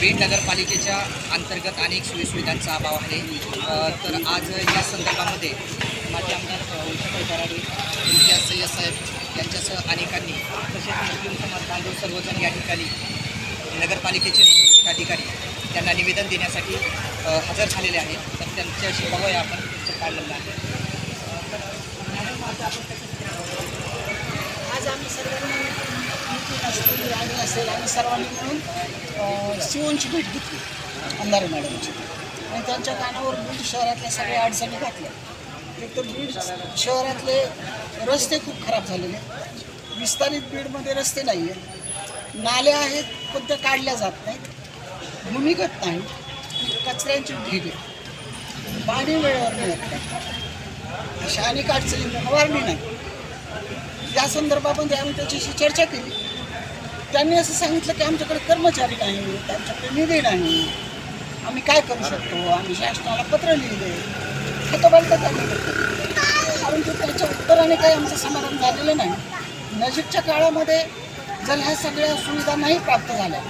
बीड नगरपालिकेच्या अंतर्गत अनेक सोयीसुविधांचा अभाव आहे. तर आज या संदर्भामध्ये माझे आमदार अ, उषाताई कराडे इम्तियाज सय्यद साहेब यांच्यासह अनेकांनी तसेच मुस्लिम समाज बांधव सर्वजण या ठिकाणी नगरपालिकेचे मुख्याधिकारी त्यांना निवेदन देण्यासाठी हजर झालेले आहेत. तर त्यांच्याशी बघूया आपण त्यांचं काढलेलं आहे. आज आज आम्ही सर्वांनी नितीन असतील आणि असेल आम्ही सर्वांनी मिळून अ, भेट घेतली अंधारे मॅडमची. आणि त्यांच्या कानावर बीड शहरातल्या सगळ्या अडचणी घातल्या एक तर बीड शहरातले रस्ते खूप खराब झालेले. आहेत. विस्तारित बीडमध्ये रस्ते नाही आहेत नाल्या आहेत पण त्या काढल्या जात नाहीत. भूमिगत नाही. कचऱ्यांची ढीग आहे. पाणी वेळेवर मिळत नाही. अशा अनेक अडचणी फवारणी नाही. या संदर्भामध्ये आम्ही त्याच्याशी चर्चा केली. त्यांनी असं सांगितलं की आमच्याकडे कर्मचारी नाही आमच्याकडे निधी नाही. आम्ही काय करू शकतो? आम्ही शासनाला पत्र लिहिले. खतोबालता त्यांनी परंतु त्याच्या उत्तराने काही आमचं समाधान झालेलं नाही. नजीकच्या काळामध्ये जर ह्या सगळ्या सुविधा नाही प्राप्त झाल्या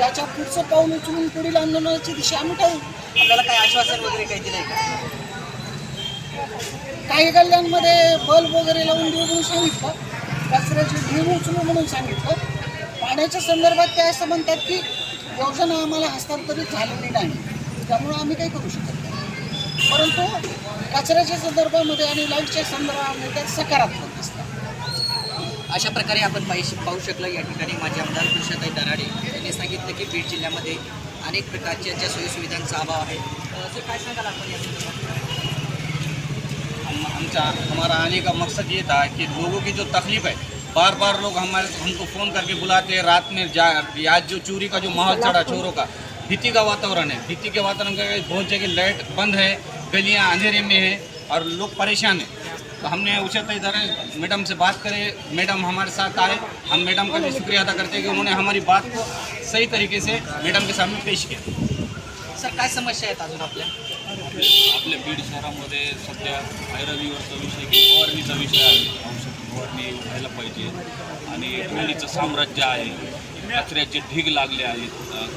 याच्या पुढचं पाऊल उचलून पुढील आंदोलनाची दिशा आम्ही ठरवू. आपल्याला काही आश्वासन वगैरे काही दिलंय का? काही गल्ल्यांमध्ये बल्ब वगैरे लावून देऊ म्हणून सांगितलं. कचऱ्याची ढीग उचलू म्हणून सांगितलं. पाण्याच्या संदर्भात ते असं म्हणतात की योजना आम्हाला हस्तांतरित झालेली नाही. त्यामुळं आम्ही काही करू शकत नाही. परंतु कचऱ्याच्या संदर्भामध्ये आणि लाईटच्या संदर्भामध्ये त्या सकारात्मक दिसतात अशा प्रकारे आपण पाहिजे पाहू शकलं या ठिकाणी माझे आमदार कृष्णाताई दराडे यांनी सांगितलं की बीड जिल्ह्यामध्ये अनेक प्रकारच्या ज्या सोयीसुविधांचा अभाव आहे ते काय सांगाल आपण या संदर्भात? हमचा हमारा आने का मकसद ये था कि लोगों की जो तकलीफ है बार बार लोग हमारे हमको फ़ोन करके बुलाते हैं रात में जा आज जो चोरी का जो माहौल चढ़ा चोरों का भीति का वातावरण है। भीति के वातावरण का बहुत जगह लाइट बंद है गलियाँ अंधेरे में है और लोग परेशान हैं। तो हमने उसे तो इधर मैडम से बात करे मैडम हमारे साथ आए हम मैडम का भी शुक्रिया अदा करते हैं कि उन्होंने हमारी बात को सही तरीके से मैडम के सामने पेश किया। सर काय समस्या आहेत अजून आपल्या? आपल्या बीड शहरामध्ये सध्या आयुर्वेदीवरचा विषय की फवारणीचा विषय आहे. औषध फवारणी व्हायला पाहिजे. आणि धुळीचं साम्राज्य आहे. कचऱ्याचे ढीग लागले आहेत.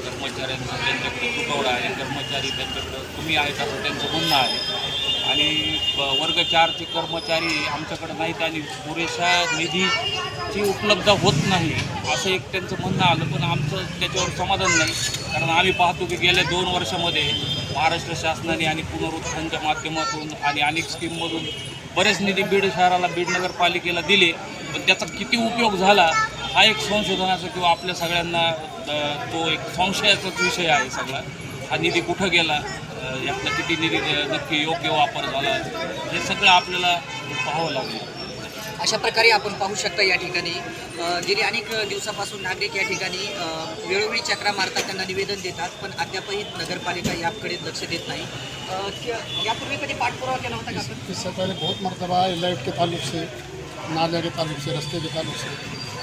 कर्मचाऱ्यांचा त्यांच्याकडे तुटवडा आहे. कर्मचारी त्यांच्याकडं कमी आहेत असं त्यांचं म्हणणं आहे. आणि वर्ग चारचे कर्मचारी आमच्याकडे नाहीत आणि पुरेशा निधीची उपलब्ध होत नाही असं एक त्यांचं म्हणणं आलं. पण आमचं त्याच्यावर समाधान नाही. कारण आम्ही पाहतो की गेल्या दोन वर्षामध्ये महाराष्ट्र शासनाने आणि पुनरुत्थानच्या माध्यमातून आणि अनेक स्कीममधून बरेच निधी बीड शहराला बीड नगरपालिकेला दिले पण त्याचा किती उपयोग झाला हा एक संशोधनाचा किंवा आपल्या सगळ्यांना तो एक संशयाचाच विषय आहे सगळा. हा निधी कुठं गेला यातला किती निधी नक्की योग्य वापर झाला हे सगळं आपल्याला पाहावं लागलं. अशा प्रकारे आपण पाहू शकता या गेली अनेक दिवसापासून नागरिक या ठिकाणी अ, वेळोवेळी चक्रा त्यांना निवेदन देतात पण अद्यापही नगरपालिका याकडे लक्ष देत नाही. यापूर्वी कधी पाठपुरावा केला होता इससे पहले बहुत मरतबा है लाइट के ताल्लुक से नाले के ताल्लुक से रास्ते के ताल्लुक से।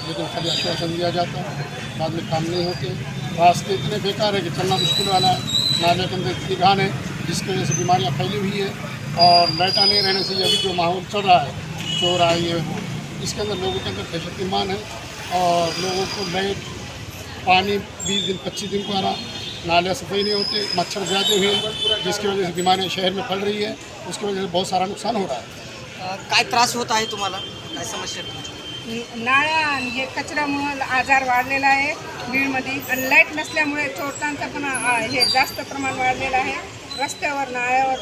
लेकिन खाली आश्वासन दिया जाता है बाद में काम नहीं होते। रास्ते इतने बेकार है कि चलना मुश्किल वाला है। नाले के अंदर इतनी घान है जिसकी वजह से बीमारियाँ फैली हुई है और लाइटा नहीं रहने से अभी जो माहौल चल रहा है चोर आए ये। वो इसके अंदर लोगों के अंदर दहशतमान है और लोगों को लाइट पानी बीस दिन पच्चीस दिन को आना नाले सफाई नहीं होते मच्छर ज़्यादा हुए जिसकी वजह से बीमारियाँ शहर में फैल रही है उसकी वजह से बहुत सारा नुकसान हो रहा है। काय त्रास होत आहे तुम्हाला? काय समस्या आणि हे कचऱ्यामुळं आजार वाढलेला आहे. बीडमध्ये आणि लाइट नसल्यामुळे चोरटांचं पण हे जास्त प्रमाण वाढलेलं आहे. रस्त्यावर नाळ्यावर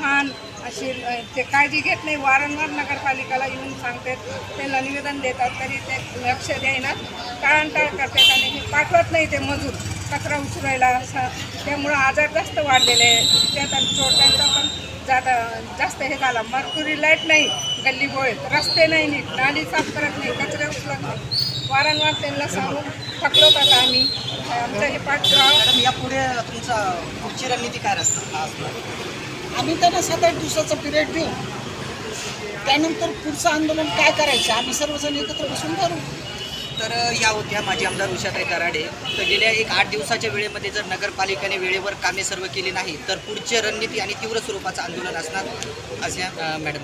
घाण अशी ते काळजी घेत नाही. वारंवार नगरपालिकाला येऊन सांगतात. त्यांना निवेदन देतात तरी ते लक्ष देईनात टाळांटाळ करतात आणि हे पाठवत नाही ते मजूर कचरा उचलायला. असं त्यामुळं आजार जास्त वाढलेले आहे त्यात आणि चोरट्यांचा पण जादा जास्त हे झाला. मर्क्युरी लाइट नाही गल्ली बोळेत रस्ते नाही नीट नाली साफ करत नाही कचरे उचलत नाही. वारंवार त्यांना सांगून थकलो आता आम्ही. आमचं हे पाठपुरावा मॅडम यापुढे तुमचा पुढची रणनीती काय असणार? आम्ही त्यांना सात आठ दिवसाचा पिरियड देऊ. त्यानंतर पुढचं आंदोलन काय करायचं? आम्ही सर्वजण एकत्र बसून करू. तर या होत्या माझी आमदार उषाताई कराडे. तर गेल्या एक आठ दिवसाच्या वेळेमध्ये जर नगरपालिकेने वेळेवर कामे सर्व केली नाही तर पुढची रणनीती आणि तीव्र स्वरूपाचं आंदोलन असणार असे मॅडम